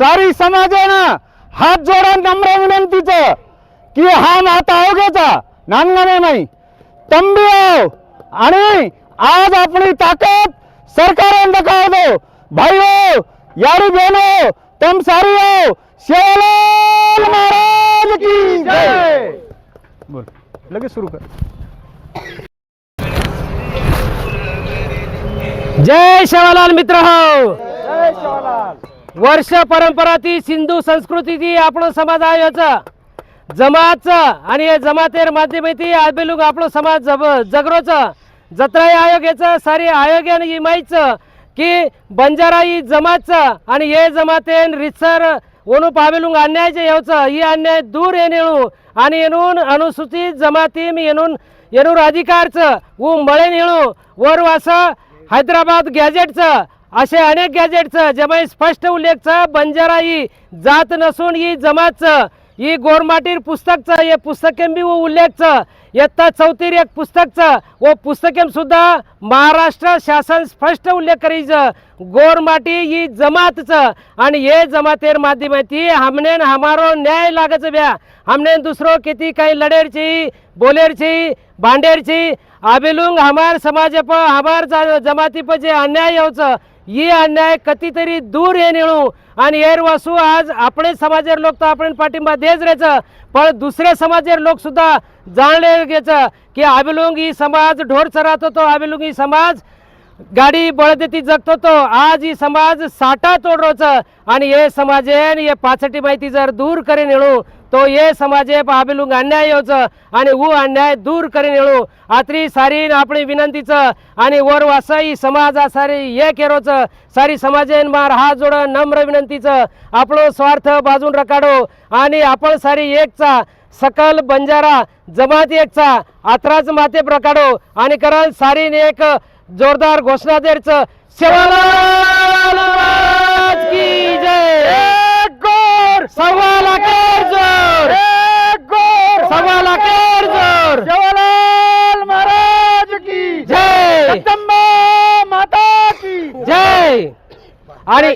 सारी समाजानं हात जोडा नम्र विनंतीचं की हा नाता अवघ्याचा नांगणे नाही. तंबी आहो. आणि आज आपली ताकद सरकार दिखाओ दो हो यारी बहनों तम सारी हो शिवलाल महाराज की जय! बोल लगे सुरू कर. जय शेवालाल मित्र हो. वर्ष परंपरा ती सिंधू संस्कृती ती आपलो समाज आहे याचा. आणि या जमातेर माध्यमेती आबेलुग आपण समाज जब जगरोचं. जत्राय आयोग याचं सारी आयोगाने ही माहीतचं की बंजारा ही जमातचं आणि हे जमातेन रितसर ओनू पावेलूंग अन्यायचे येवचं ही अन्याय दूर येणेळू आणि येणून अनुसूचित जमातीम येणून येणूर अधिकारचं ऊ मळे नेळू वर वासा हैदराबाद गॅजेटचं असे अनेक गॅजेटचं ज्यामध्ये म्हणजे स्पष्ट उल्लेखचं बंजारा ही जात नसून ही जमातचं ही गोरमाटीर पुस्तकचं हे पुस्तकेंबी उल्लेखचं इयत्ता चौथीर एक पुस्तकचं व पुस्तकेम सुद्धा महाराष्ट्र शासन स्पष्ट उल्लेख करीचं. गोरमाटी ही जमातचं. आणि हे जमातेर माध्यमाती हमने हमारो न्याय लागच ब्या. हमने दुसरो किती काही लढेरची बोलेरची भांडेरची. आबेलुंग हमार समाज प हमार जा- जमाती प जे अन्याय होचं ही अन्याय कधीतरी दूर ये निळू आणि एर वासू आज आपले समाजेर लोक तर आपण पाठिंबा देच राहायचं पण दुसऱ्या समाजेर लोक सुद्धा जाणले घ्यायचं की आबिलुंगी समाज ढोर चरात होतो आबिलुंगी समाज. गाडी बळदेती जगत होतो आज ही समाज साठा तोडरोच. आणि हे समाजेन हे पाचटी माहिती जर दूर करे नेळू तो हे समाजे पाबिलुंग अन्याय होचं आणि ऊ अन्याय दूर करे नेळू आत्री सारी आपली विनंतीचं. आणि वर वासाई समाज सारी हे केरोचं. सारी समाजेन मार हात जोड नम्र विनंतीचं. आपलो स्वार्थ बाजून रकाडो आणि आपण सारी एकचा सकल बंजारा जमात एकचा आत्राच माते प्रकाडो आणि कारण सारीन एक जोरदार घोषणा द्यायचं. गोर! सव्वा जोर! एक गोर! सव्वा लाखेर जोर! शिवलाल महाराज की जय! माता की जय! आणि